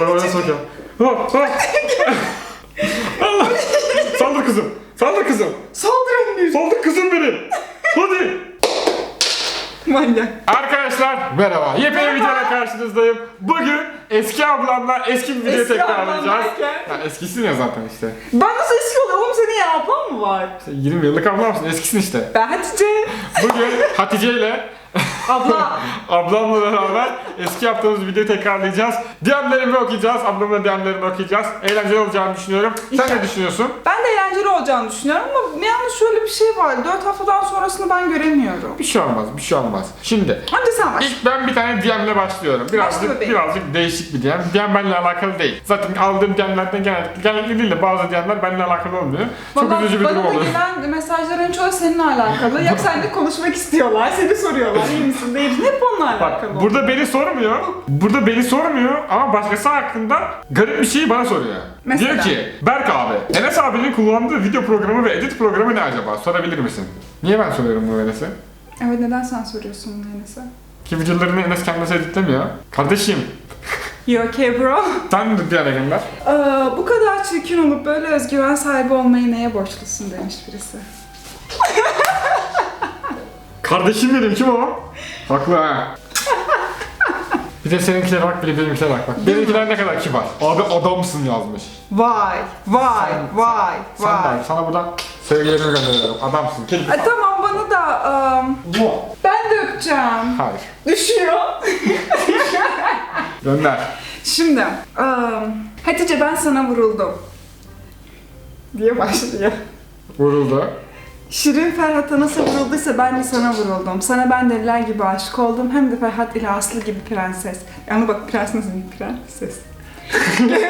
Ben oraya sokacağım. Saldır kızım. Saldır kızım. Saldırın bir. Saldır kızım benim. Hadi. Manyak. Arkadaşlar merhaba. Yepyeni videoyla karşınızdayım. Bugün eski ablamla eski bir video Eski tekrarlayacağız. ablam derken? Ya eskisin ya zaten işte. Ben nasıl eski oluyorum? Oğlum senin ya ablan mı var? Sen 20 yıllık ablamsın eskisin işte. Ben Hatice. Bugün Hatice ile Abla. ablamla beraber eski yaptığımız videoyu tekrarlayacağız. DM'lerimi okuyacağız. Ablamla DM'lerini okuyacağız. Eğlenceli olacağını düşünüyorum. Sen ne düşünüyorsun? Ben de eğlenceli olacağını düşünüyorum ama yalnız şöyle bir şey var. 4 haftadan sonrasını ben göremiyorum. Bir şey olmaz, bir şey olmaz. Şimdi Önce sen başla. İlk ben bir tane DM'le başlıyorum. Başla Birazcık bebeğim. birazcık değişik bir DM. DM benimle alakalı değil. Zaten aldığım DM'lerden genellikle, genellikle değil de bazı DM'ler benimle alakalı olmuyor. Çok Vallahi üzücü bir durum bana da oluyor. gelen mesajların çoğu seninle alakalı. Ya seninle konuşmak istiyorlar, seni soruyorlar. İyi misin, değil? Hep onunla alakalı. Bak burada beni sormuyor. Burada beni sormuyor ama başkası hakkında garip bir şeyi bana soruyor. Mesela? Diyor ki Berk abi Enes abinin kullandığı video programı ve edit programı ne acaba? Sorabilir misin? Niye ben soruyorum bunu Enes'e? Evet neden sen soruyorsun bunu Enes'e? Ki videolarını Enes kendisi editlemiyor. Kardeşim You okay bro? sen de bir ara gönder. Aa, bu kadar çirkin olup böyle özgüven sahibi olmayı neye borçlusun demiş birisi. Kardeşim benim kim o? Haklı ha. Bir de seninkilere bak bir de benimkilere bak. bak. Benimkiler ne kadar kibar. Abi adamsın yazmış. Vay, vay, Sen- vay, Sen vay. de sana buradan sevgilerimi gönderiyorum. Adamsın. Kedi. E, tamam bana da ım, ben de öpeceğim. Hayır. Düşüyor. Gönder. Şimdi ım, Hatice ben sana vuruldum. Diye başlıyor. Vuruldu. Şirin Ferhat'a nasıl vurulduysa ben de sana vuruldum. Sana ben deliler gibi aşık oldum. Hem de Ferhat ile Aslı gibi prenses. Yani bak prens nasıl bir prenses.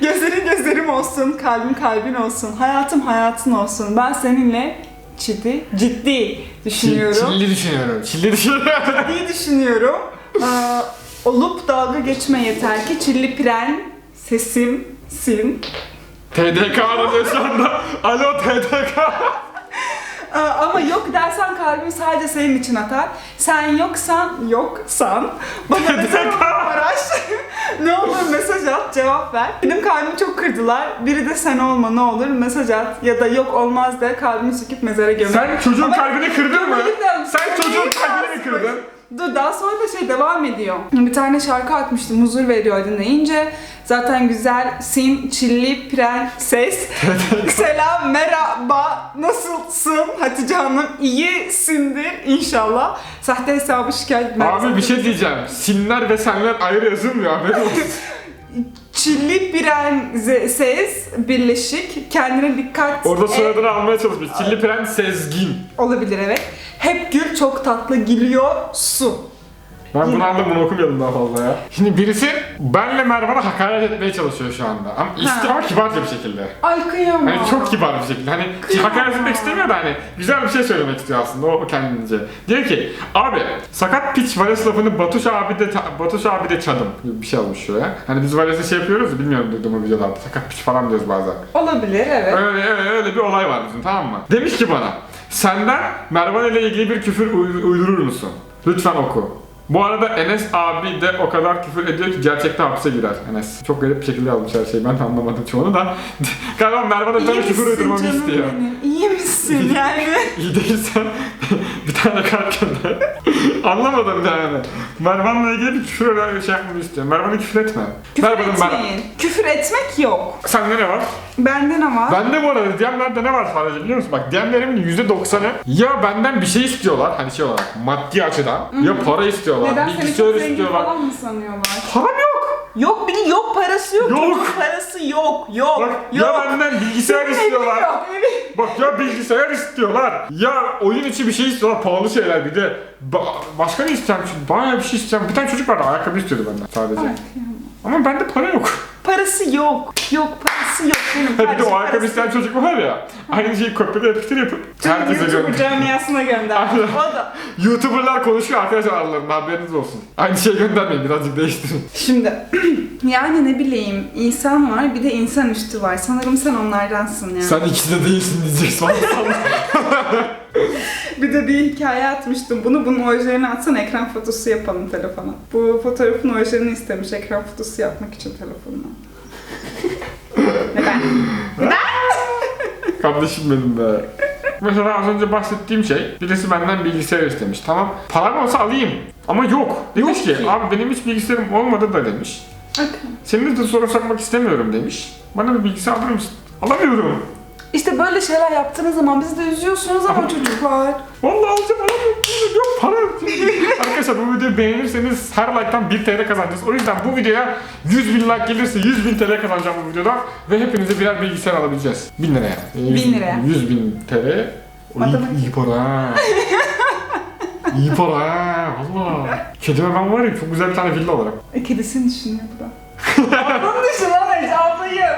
Gözlerin gözlerim olsun, kalbim kalbin olsun, hayatım hayatın olsun. Ben seninle ciddi, ciddi düşünüyorum. Çilli düşünüyorum. Çilli düşünüyorum. Ciddi düşünüyorum. Aa, olup dalga geçme yeter ki çilli pren sesim sin. TDK aranıyor şu anda. Alo TDK. Aa, ama yok dersen kalbim sadece senin için atar. Sen yoksan, yoksan bana mesaj araç. ne olur mesaj at, cevap ver. Benim kalbimi çok kırdılar. Biri de sen olma ne olur mesaj at. Ya da yok olmaz de kalbimi söküp mezara gömer. Sen çocuğun Ama- kalbini kırdın mı? Sen çocuğun kalbini mi kırdın? Dur daha sonra da şey devam ediyor. Bir tane şarkı atmıştım huzur veriyor dinleyince. Zaten güzel sin çilli prenses. Selam merhaba nasılsın Hatice Hanım? İyisindir inşallah. Sahte hesabı şikayet. Abi bir şey diyeceğim. Sinler ve senler ayrı yazılmıyor haberin olsun. Çilli prenses birleşik. Kendine dikkat Orada soyadını almaya çalışmış. Çilli Prens Sezgin. Olabilir evet. Hep gül çok tatlı gülüyorsun. Ben bunu anladım bunu okumayalım daha fazla ya. Şimdi birisi benle Mervan'a hakaret etmeye çalışıyor şu anda. Ama isti ama kibarca bir şekilde. Ay kıyamam. Hani çok kibar bir şekilde. Hani Kıyamam. hakaret etmek istemiyor da hani güzel bir şey söylemek istiyor aslında o kendince. Diyor ki abi sakat piç vales lafını Batuş abi de Batuş abi de çadım gibi bir şey olmuş şuraya. Hani biz valese şey yapıyoruz ya bilmiyorum duydum o videolarda. Sakat piç falan diyoruz bazen. Olabilir evet. Öyle, öyle, öyle bir olay var bizim tamam mı? Demiş ki bana senden Mervan ile ilgili bir küfür uy- uydurur musun? Lütfen oku. Bu arada Enes abi de o kadar küfür ediyor ki gerçekten hapse girer Enes. Çok garip bir şekilde yazmış her şeyi ben de anlamadım çoğunu da. Galiba bir tane İyi küfür uydurmamı istiyor. benim? İyi misin yani? İyi değilsen bir tane kart gönder. Anlamadım yani. Mervan'la ilgili bir küfür öyle şey yapmamı istiyor. Mervan'a küfür etme. Küfür Mervan'ın ben... etmeyin. Küfür etmek yok. Sende ne var? Benden ama. Bende bu arada DM'lerde ne var sadece biliyor musun? Bak DM'lerimin %90'ı ya benden bir şey istiyorlar hani şey olarak maddi açıdan ya para istiyorlar, Neden seni bilgisayar çok zengin istiyorlar. falan mı sanıyorlar? Param yok. Yok bir yok parası yok. Yok. Çocuk parası yok. Yok. Bak yok. ya benden bilgisayar istiyorlar. yok, Bak ya bilgisayar istiyorlar. Ya oyun içi bir şey istiyorlar. Pahalı şeyler bir de. Ba- başka ne isteyeceğim? Bayağı bir şey isteyeceğim. Bir tane çocuk vardı ayakkabı istiyordu benden sadece. Ama bende para yok. Parası yok. Yok parası yok. Benim bir de o parası isteyen çocuk var ya. Aynı şeyi kopyala yapıştır yapıp herkese YouTuber gönder. camiasına gönder. Aynen. o da. YouTuber'lar konuşuyor arkadaşlar aralarında haberiniz olsun. Aynı şeyi göndermeyin birazcık değiştirin. Şimdi yani ne bileyim insan var bir de insan üstü var. Sanırım sen onlardansın yani. Sen ikisi de değilsin diyeceksin. bir de bir hikaye atmıştım. Bunu bunun orijinalini atsan ekran fotosu yapalım telefona. Bu fotoğrafın orijinalini istemiş ekran fotosu yapmak için telefonuna. Neden? Kardeşim benim be. Mesela az önce bahsettiğim şey, birisi benden bilgisayar istemiş. Tamam, param olsa alayım. Ama yok. Demiş Yok ki, ki. abi benim hiç bilgisayarım olmadı da demiş. Okey. Senin de soru sormak istemiyorum demiş. Bana bir bilgisayar alır mısın? Alamıyorum. İşte böyle şeyler yaptığınız zaman bizi de üzüyorsunuz ama çocuklar. Vallahi alacağım alamıyorum. Yok para. Arkadaşlar bu videoyu beğenirseniz her like'tan 1 TL kazanacağız. O yüzden bu videoya 100 bin like gelirse 100 bin TL kazanacağım bu videoda. Ve hepinize birer bilgisayar alabileceğiz. 1000 liraya. Ee, 1000 liraya. 100 bin TL. O iyi, iyi para ha. iyi para ha. Valla. Kedime ben var ya çok güzel bir tane villa alırım. E, kedisini düşünüyor bu da.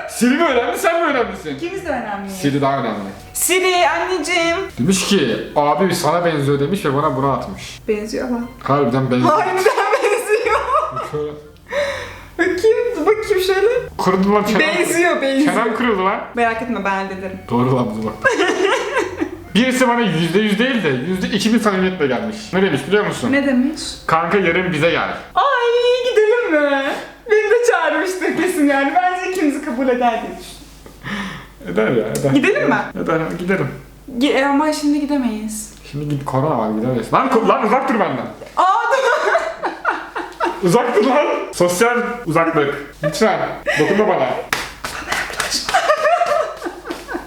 Siri mi önemli sen mi önemlisin? İkimiz de önemli. Siri daha önemli. Siri anneciğim. Demiş ki abi sana benziyor demiş ve bana bunu atmış. Benziyor lan. Harbiden benziyor. Harbiden benziyor. Şöyle bakayım, bakayım şöyle. Kırıldı lan çenem. Benziyor, benziyor. Çenem kırıldı lan. Merak etme ben hallederim. Doğru lan bu bak. Birisi bana yüzde yüz değil de yüzde iki bin samimiyetle gelmiş. Ne demiş biliyor musun? Ne demiş? Kanka yarın bize gel. Ay gidelim mi? Beni de çağırmıştır kesin yani. Bence ikimizi kabul eder diye düşünüyorum. Eder ya eder. Gidelim mi? Eder giderim. Ge- e, ama şimdi gidemeyiz. Şimdi git korona var gidemeyiz. Lan, ko- lan uzak dur benden. Aa. Uzak dur lan. Sosyal uzaklık. Lütfen dokunma bana.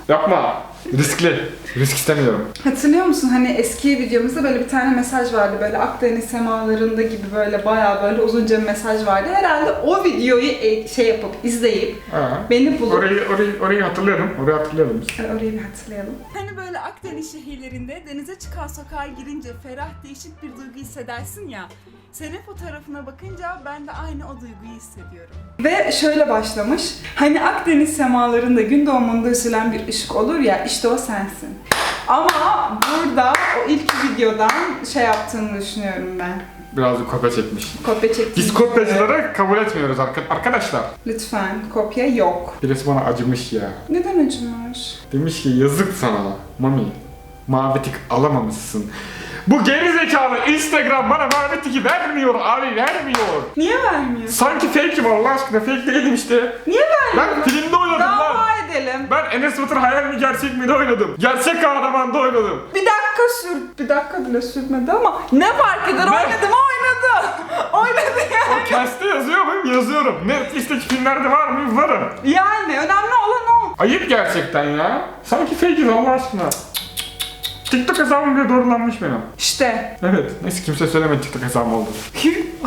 Yapma. Riskli. Risk istemiyorum. Hatırlıyor musun hani eski videomuzda böyle bir tane mesaj vardı böyle Akdeniz semalarında gibi böyle bayağı böyle uzunca bir mesaj vardı. Herhalde o videoyu e, şey yapıp izleyip Ha. beni bulup Orayı, orayı, orayı hatırlayalım. Orayı hatırlayalım. biz. Orayı bir hatırlayalım. Hani böyle Akdeniz şehirlerinde denize çıkan sokağa girince ferah değişik bir duygu hissedersin ya. Senin fotoğrafına bakınca ben de aynı o duyguyu hissediyorum. Ve şöyle başlamış. Hani Akdeniz semalarında gün doğumunda üzülen bir ışık olur ya işte o sensin. Ama burada o ilk videodan şey yaptığını düşünüyorum ben. Birazcık kopya çekmiş. Kopya çektiğini Biz kopyacıları kabul etmiyoruz arka- arkadaşlar. Lütfen kopya yok. Birisi bana acımış ya. Neden acımış? Demiş ki yazık sana Mami. Mavi tik alamamışsın. Bu geri zekalı Instagram bana tiki vermiyor abi vermiyor. Niye vermiyor? Sanki fake gibi Allah aşkına fake değilim işte. Niye vermiyor? Ben filmde oynadım lan. Dava edelim. Ben Enes Batur hayal mi gerçek mi de oynadım. Gerçek kahramanda oynadım. Bir dakika sür, bir dakika bile sürmedi ama ne fark eder? Oynadı mı oynadı. Oynadı yani. Cast'te yazıyor muyum? Yazıyorum. Netflix'teki filmlerde var mıyım? Varım. Yani önemli olan o. Ayıp gerçekten ya. Sanki fake Allah aşkına. TikTok hesabım bile doğrulanmış benim. İşte. Evet. Neyse kimse söylemedi TikTok hesabım oldu.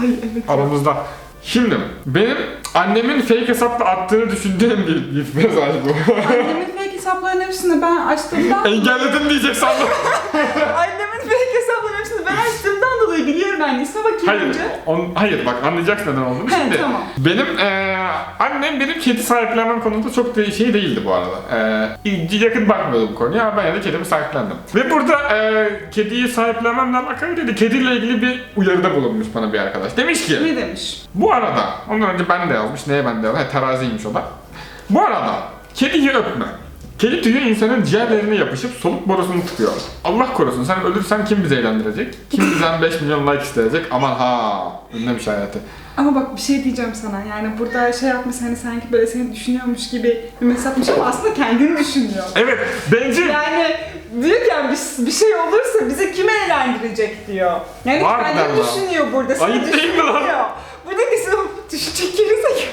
Ay evet. Aramızda. Şimdi benim annemin fake hesapla attığını düşündüğüm bir, bir mesaj bu. Annemin fake hesaplarının hepsini ben açtığımdan Engelledim diyecek sandım. Annemin fake hesaplarının hepsini ben açtığımdan dolayı biliyorum. İsme bakayım Hayır, önce. on, hayır bak anlayacaksın neden olduğunu. He, Şimdi tamam. benim eee, annem benim kedi sahiplenmem konusunda çok da şey değildi bu arada. Eee, yakın bakmıyordu bu konuya ama ben yine de kedimi sahiplendim. Ve burada eee, kediyi sahiplenmemle alakalı dedi. Kediyle ilgili bir uyarıda bulunmuş bana bir arkadaş. Demiş ki Ne demiş? bu arada ondan önce ben de yazmış. Neye ben de yazmış? He, teraziymiş o da. Bu arada kediyi öpme. Kedi tüyü insanın ciğerlerine yapışıp soluk borusunu tıkıyor. Allah korusun sen ölürsen kim bizi eğlendirecek? Kim bizden 5 milyon like isteyecek? Aman ha. Önlemiş hayatı. Ama bak bir şey diyeceğim sana. Yani burada şey yapmış hani sanki böyle seni düşünüyormuş gibi bir mesaj atmış ama aslında kendini düşünüyor. Evet bencil. Yani diyorken bir, bir şey olursa bize kim eğlendirecek diyor. Yani Harbiden kendini lan. düşünüyor burada. Seni Ayıp değil mi lan? Burada bizi düşecek gerizekalı.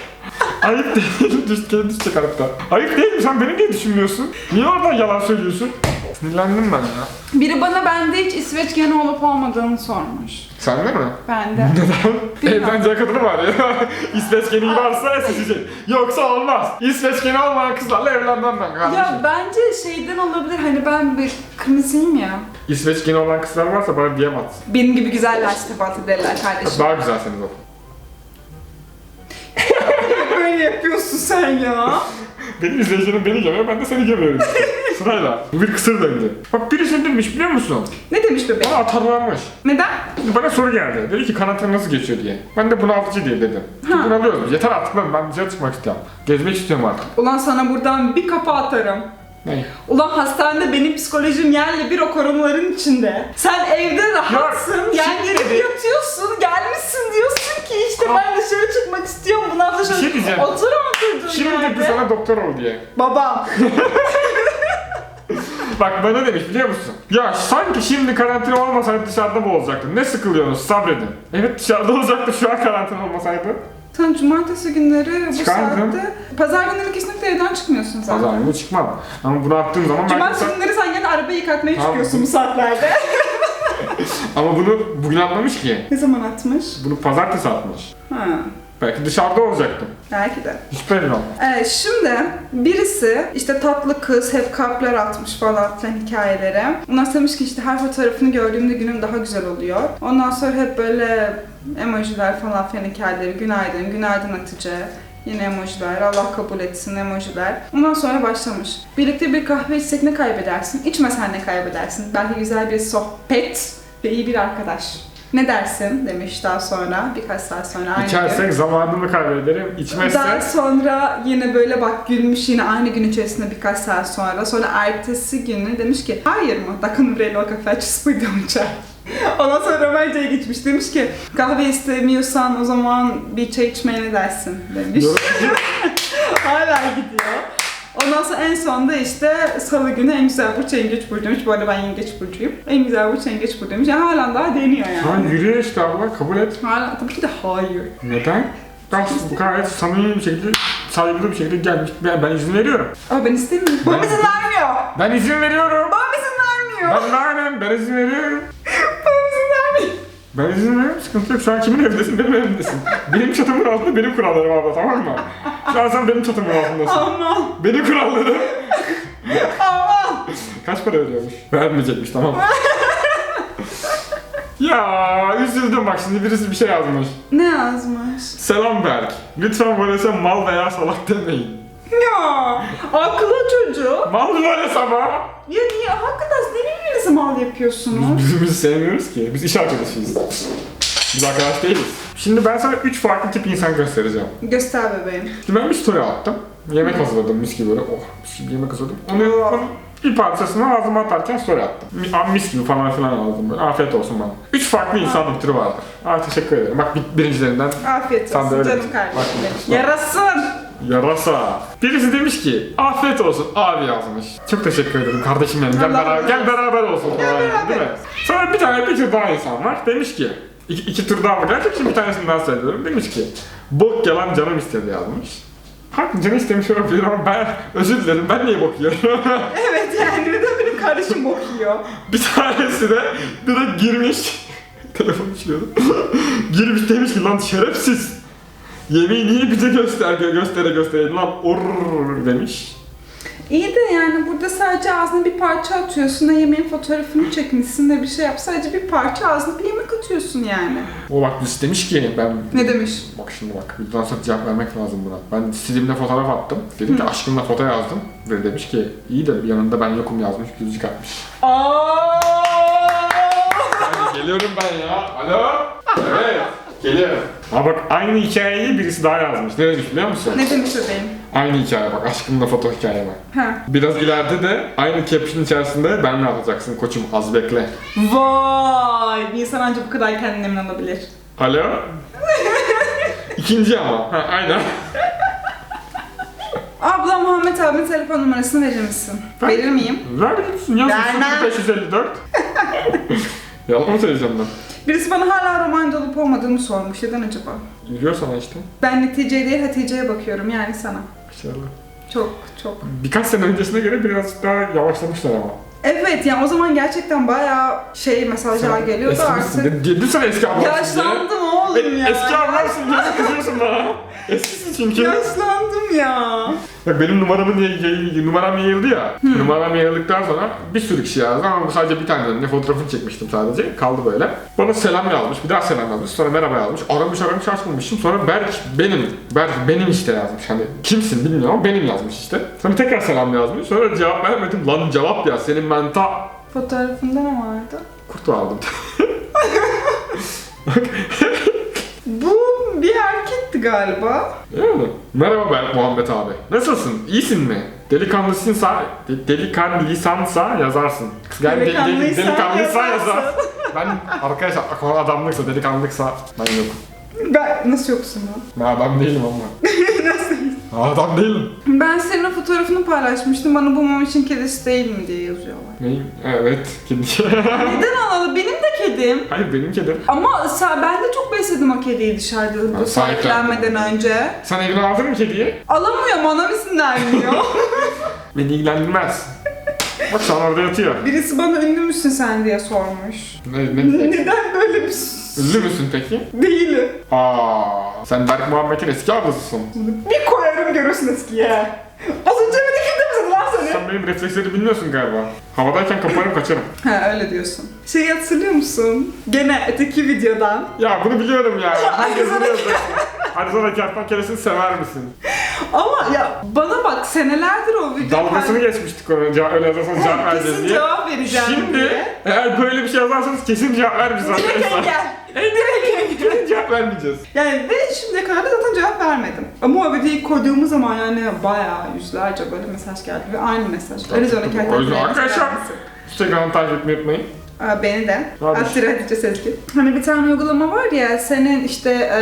Ayıp değil. Düş, kedi düşecek hatta. Ayıp değil mi? Sen beni niye düşünmüyorsun? Niye oradan yalan söylüyorsun? Sinirlendim ben ya. Biri bana bende hiç İsveç geni olup olmadığını sormuş. Sen de mi? Bende. Neden? Evleneceği kadını var ya. İsveç geni varsa seçecek. Yoksa olmaz. İsveç geni olmayan kızlarla evlenmem ben kardeşim. ya bence şeyden olabilir hani ben bir kırmızıyım ya. İsveç geni olan kızlar varsa bana at. Benim gibi güzeller tebat ederler kardeşim. Daha güzelsiniz o. Böyle yapıyorsun sen ya. Benim izleyicilerim beni görüyor, ben de seni görüyorum. Sırayla. Bu bir kısır döngü. Bak birisi demiş biliyor musun? Ne demiş bebeğim? Bana atarlanmış. Neden? Bana soru geldi. Dedi ki kanatın nasıl geçiyor diye. Ben de bunaltıcı diye dedim. Çünkü bunalıyoruz. Yeter artık lan ben dışarı çıkmak istiyorum. Gezmek istiyorum artık. Ulan sana buradan bir kafa atarım. Ne? Ulan hastanede benim psikolojim yerle bir o koronaların içinde. Sen evde rahatsın, yani şimdi yere de- yatıyorsun, gelmişsin diyorsun ki işte ben dışarı çıkmak istiyorum. Bundan da şöyle şey diyeceğim. otur oturduğun Şimdi dedi yerde. sana doktor ol diye. Babam. Bak bana demiş biliyor musun? Ya sanki şimdi karantina olmasaydı dışarıda mı olacaktın? Ne sıkılıyorsunuz sabredin. Evet dışarıda olacaktı şu an karantina olmasaydı. Sen cumartesi günleri bu Çıkardım. saatte, pazar günleri kesinlikle evden çıkmıyorsun zaten. Pazar günü çıkmam. Ama bunu attığım zaman Cumartesi sen- günleri sen yine arabayı yıkatmaya Tamam. çıkıyorsun bu saatlerde. Ama bunu bugün atmamış ki. ne zaman atmış? Bunu pazartesi atmış. Ha, Belki dışarıda olacaktım. belki de. Hiç belli olmaz. Evet, şimdi birisi işte tatlı kız hep kalpler atmış falan filan hikayelere. Ondan demiş ki işte her fotoğrafını gördüğümde günüm daha güzel oluyor. Ondan sonra hep böyle emojiler falan filan hikayeleri. Günaydın, günaydın Hatice. Yine emojiler, Allah kabul etsin emojiler. Ondan sonra başlamış. Birlikte bir kahve içsek ne kaybedersin? İçmesen ne kaybedersin? Belki güzel bir sohbet ve iyi bir arkadaş. Ne dersin demiş daha sonra birkaç saat sonra aynı gün. İçersek zamanımı kaybederim. Daha İçmezsek sonra yine böyle bak gülmüş yine aynı gün içerisinde birkaç saat sonra. Sonra ertesi günü demiş ki hayır mı? Takın vrelo kafe spıydım çay. Ondan sonra Romenca'ya geçmiş. Demiş ki kahve istemiyorsan o zaman bir çay içmeye ne dersin demiş. Hala gidiyor. Ondan sonra en sonunda işte salı günü en güzel burç yengeç burcu demiş. Bu arada ben yengeç burcuyum. En güzel burç yengeç burcu demiş. Yani hala daha deniyor yani. yürüyor işte abla kabul et. Hala tabii ki de hayır. Neden? Bak bu gayet samimi bir şekilde, saygılı bir şekilde gelmiş. Ben, ben izin veriyorum. Ama ben istemiyorum. Bana izin vermiyor. Ben izin veriyorum. Bana izin vermiyor. Ben lanet, ben izin veriyorum. Ben izin veriyorum, sıkıntı yok. An kimin evindesin, benim evimdesin. Benim çatımın altında benim kurallarım abla, tamam mı? Şu an sen benim çatımın altındasın. Aman. Benim kurallarım. Aman. Kaç para ödüyormuş? Vermeyecekmiş, tamam mı? ya üzüldüm bak şimdi birisi bir şey yazmış. Ne yazmış? Selam Berk. Lütfen Vales'e mal veya salak demeyin. Ya. Akıllı çocuğu. Mal mı Vales ama? Ya niye? Hakikaten ne birbirinize mal yapıyorsunuz? Biz birbirimizi sevmiyoruz ki. Biz iş arkadaşıyız. Biz arkadaş değiliz. Şimdi ben sana üç farklı tip insan göstereceğim. Göster bebeğim. Şimdi ben bir story attım. Yemek hazırladım mis gibi böyle. Oh mis gibi yemek hazırladım. Onu, onun bir parçasını ağzıma atarken story attım. Mi- ah, Mis gibi falan filan aldım böyle. Afiyet olsun bana. Üç farklı insanlık türü vardır. Aa teşekkür ederim. Bak bir- birincilerinden Afiyet Sen de olsun öyle. canım kardeşim. bak. Yarasın. Yarasa. Birisi demiş ki afiyet olsun abi yazmış. Çok teşekkür ederim kardeşim benim. Gel, beraber, gel beraber olsun. Gel beraber Değil mi? Sonra bir tane bir tür daha insan var. Demiş ki iki, iki tur daha. Gerçekten şimdi bir tanesini daha söylüyorum. Demiş ki bok yalan canım istedi yazmış. Haklı canı istemiş olabilir ama ben özür dilerim ben niye bok yiyorum? Evet yani neden benim kardeşim bakıyor? bir tanesi de direkt girmiş. Telefon işliyordu. girmiş demiş ki lan şerefsiz. Yemeği niye bize göster göstere göstere lan orr demiş. İyi de yani burada sadece ağzına bir parça atıyorsun. Ne yemeğin fotoğrafını çekmişsin ne bir şey yap. Sadece bir parça ağzına bir yemek atıyorsun yani. O bak biz demiş ki ben Ne demiş? Bak şimdi bak, bundan sonra cevap vermek lazım buna. Ben stilimle fotoğraf attım. Dedim ki aşkımla foto yazdım. Ve demiş ki iyi de bir yanında ben yokum yazmış, gülücük atmış. Aa! Geliyorum ben ya. Alo? Evet, geliyorum. Ha bak aynı hikayeyi birisi daha yazmış. Ne demiş biliyor musun? Ne demiş bebeğim? Aynı hikaye bak, aşkımla foto hikaye bak. Ha. Biraz ileride de aynı caption içerisinde ben ne atacaksın koçum az bekle. Vay! Bir insan ancak bu kadar kendine emin olabilir. Alo? İkinci ama. Ha, aynen. Abla Muhammed abinin telefon numarasını verir misin? Ben- Verir miyim? Ver gitsin yazın Vermem. 0554. Yalan mı söyleyeceğim ben? Birisi bana hala romancı olup olmadığımı sormuş. Neden acaba? Yürüyor sana işte. Ben neticeye değil Hatice'ye bakıyorum yani sana. İnşallah. Çok çok. Birkaç sene öncesine göre biraz daha yavaşlamışlar ama. Evet yani o zaman gerçekten bayağı şey mesajlar geliyordu Eskimişsin. artık. De, de, lütfen eski ablamsın diye. Yaşlandım ya. eski ablamsın diye kızıyorsun bana. Eskisin çünkü. Yaşlandım ya. Bak benim numaramın yay- yay- numaram yayıldı ya. Numaram yayıldıktan sonra bir sürü kişi yazdı ama sadece bir tane ne fotoğrafını çekmiştim sadece. Kaldı böyle. Bana selam yazmış, bir daha selam yazmış, sonra merhaba yazmış. Aramış aramış açmamışım. Sonra Berk benim, Berk benim işte yazmış. Hani kimsin bilmiyorum ama benim yazmış işte. Sonra tekrar selam yazmış. Sonra cevap vermedim. Lan cevap ya senin ben ta Fotoğrafında ne vardı? kurtu aldım. Bu bir erkekti galiba. Yani. Merhaba Berk Muhammed abi. Nasılsın? İyisin mi? Delikanlısınsa, de, delikanlıysansa yazarsın. Yani deli- deli- Delikanlıysa delikanlıysa yazarsın. yazar. Ben arkadaşlar konu adamlıksa, delikanlılıksa ben yok. Ben nasıl yoksun lan? Ben adam değilim ama. Adam değilim. Ben senin fotoğrafını paylaşmıştım. Bana bu mum için kedisi değil mi diye yazıyorlar. Neyim? Evet, kedi. Neden alalı? Benim de kedim. Hayır benim kedim. Ama sa- ben de çok besledim o kediyi dışarıda Ha, sahiplenmeden önce. Sen evine aldın mı kediyi? Alamıyorum ona isimlenmiyor. Beni ilgilendirmez. Bak şu an orada yatıyor. Birisi bana ünlü müsün sen diye sormuş. Ne, ne, Neden böyle bir Ünlü müsün peki? değilim. Aa, sen Berk Muhammed'in eski ablasısın. Bir koyarım görürsün eskiye. Az önce beni kimde misin lan seni? Sen benim refleksleri bilmiyorsun galiba. Havadayken kaparım kaçarım. Ha öyle diyorsun. Şeyi hatırlıyor musun? Gene öteki videodan. Ya bunu biliyorum ya. Ay, Herkes sana- sana kertman keresini sever misin? Ama ya bana bak senelerdir o video. Dalgasını geçmiştik onu. Cevap, öyle yazarsanız cevap vereceğiz Kesin diye. cevap vereceğim Şimdi diye. eğer böyle bir şey yazarsanız kesin cevap vermeyeceğiz Direkt arkadaşlar. engel. Direkt engel. Kesin cevap vermeyeceğiz. Yani ve şimdiye kadar da zaten cevap vermedim. Ama o videoyu koyduğumuz zaman yani bayağı yüzlerce böyle mesaj geldi ve aynı mesaj. Arizona O Kertenkele. yüzden arkadaşlar Instagram'ı takip etmeyi unutmayın. Aa, Beni de. Attır Hatice Sezgin. Hani bir tane uygulama var ya senin işte e,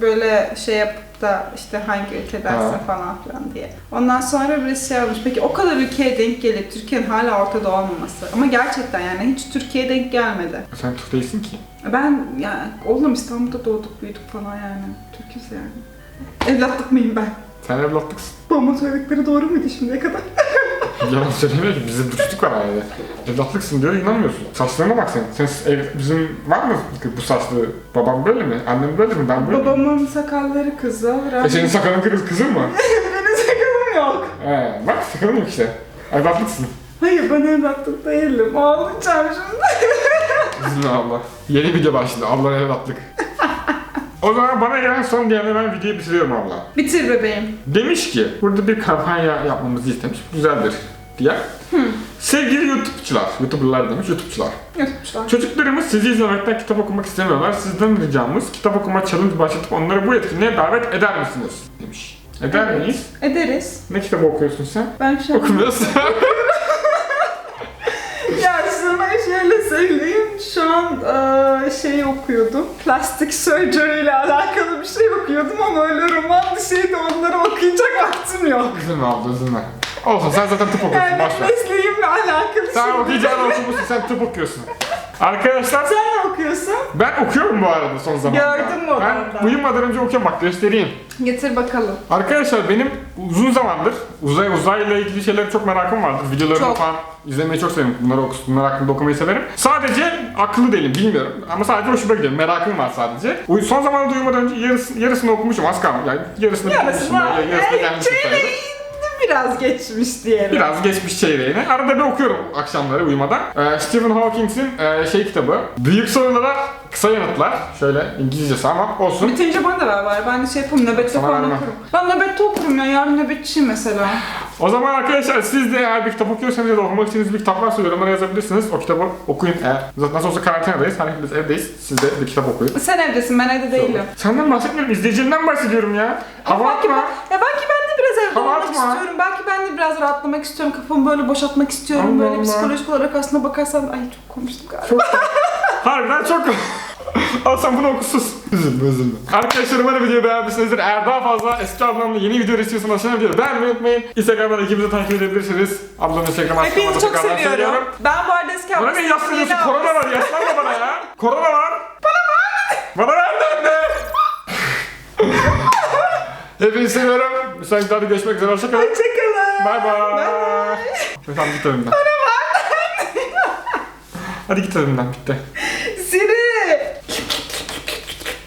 böyle şey yapıp da işte hangi ülkedensin Ha. falan filan diye. Ondan sonra birisi şey yapmış. Peki o kadar ülkeye denk gelip Türkiye'nin hala ortada olmaması. Ama gerçekten yani hiç Türkiye'ye denk gelmedi. Sen Türk değilsin ki. Ben yani oğlum İstanbul'da doğduk büyüdük falan yani. Türk'üz yani. Evlatlık mıyım ben? Sen evlatlıksın. Babamın söyledikleri doğru muydu şimdiye kadar? Yalan söylemiyor ki bizim dürüstlük var yani. Evlatlıksın diyor inanmıyorsun. Saçlarına bak sen. Sen ev, bizim var mı bu saçlı babam böyle mi? Annem böyle mi? Ben böyle mi? Babamın sakalları kızıl. E senin sakalın kırız kızın mı? Benim sakalım yok. He bak sakalın yok işte. Evlatlıksın. Hayır ben evlatlık değilim. Ağlayacağım şimdi. Üzülme abla. Yeni video başladı. Ablan evlatlık. O zaman bana gelen son gelene ben videoyu bitiriyorum abla. Bitir bebeğim. Demiş ki burada bir kampanya yapmamızı istemiş. Güzeldir diye. Sevgili YouTube'çular, YouTuber'lar demiş, YouTube'çular. Yapmışlar. Çocuklarımız sizi izlemekten kitap okumak istemiyorlar. Sizden ricamız kitap okuma challenge başlatıp onları bu etkinliğe davet eder misiniz? Demiş. Eder Evet. miyiz? Ederiz. Ne kitabı okuyorsun sen? Ben şu. Okumuyorsun. Ya sana şöyle söyleyeyim. Şu an eee, şey okuyordum. Plastik surgery ile alakalı bir şey okuyordum ama öyle roman bir şeydi. Onları okuyacak vaktim yok. üzülme abla üzülme. Olsun sen zaten tıp okuyorsun. Yani boş ver. mesleğimle alakalı Sen şey. okuyacağını okumuşsun, sen tıp okuyorsun. Arkadaşlar Sen ne okuyorsun? ben okuyorum bu arada son zamanlarda. Gördüm Ben odamda. uyumadan önce okuyorum bak göstereyim. Getir bakalım. Arkadaşlar benim uzun zamandır uzay uzayla ilgili şeylere çok merakım vardır. Videolarını Çok. falan izlemeyi çok severim. Bunları okus, bunlar hakkında okumayı severim. Sadece akıllı değilim bilmiyorum. Ama sadece hoşuma gidiyor. Merakım var sadece. Uy- Son zamanlarda uyumadan önce yarısı, yarısını okumuşum az kaldı. Yani yarısını Yarısı bitirmişim. var. Yarısını gelmişim. Biraz geçmiş diyelim. Biraz geçmiş çeyreğini. Arada bir okuyorum akşamları uyumadan. Ee, Stephen Hawking'in e, şey kitabı. Büyük sorulara kısa yanıtlar. Şöyle İngilizcesi ama olsun. Bitince bana da ver bari. Ben de şey yapayım, nöbette Sana falan vermem. okurum. Ben nöbette okurum ya. Yarın nöbetçiyim mesela. O zaman arkadaşlar siz de eğer bir kitap okuyorsanız ya da okumak istediğiniz bir kitap varsa yorumlara yazabilirsiniz. O kitabı okuyun eğer. Zaten nasıl olsa karantinadayız. Hani biz evdeyiz. Siz de bir kitap okuyun. Sen evdesin, ben evde değilim. Senden bahsetmiyorum. izleyicilerinden bahsediyorum ya. Hava belki ben, atma. ya belki ben de olmak atma. istiyorum. Belki ben de biraz rahatlamak istiyorum. Kafamı böyle boşaltmak istiyorum. Allah böyle Allah. psikolojik olarak aslında bakarsan... Ay çok konuştum galiba. Çok Harbiden çok Al sen bunu okusuz. Üzülme üzülme. Arkadaşlar umarım videoyu beğenmişsinizdir. Eğer daha fazla eski ablamla yeni video istiyorsanız aşağıya videoyu beğenmeyi unutmayın. Instagram'dan ikimizi takip edebilirsiniz. Ablamın Instagram Hepinizi açıklaması çok tekrardan seviyorum. Ben bu arada eski Bana ne yaslıyorsun? Korona var. Yaslanma bana ya. Korona var. Bana ver. Bana ver anne. Hepinizi seviyorum. Sonraki videoda görüşmek üzere. Hoşçakalın. Hoşçakalın. Bay bay. Tamam git önümden. Hadi git önümden bitti.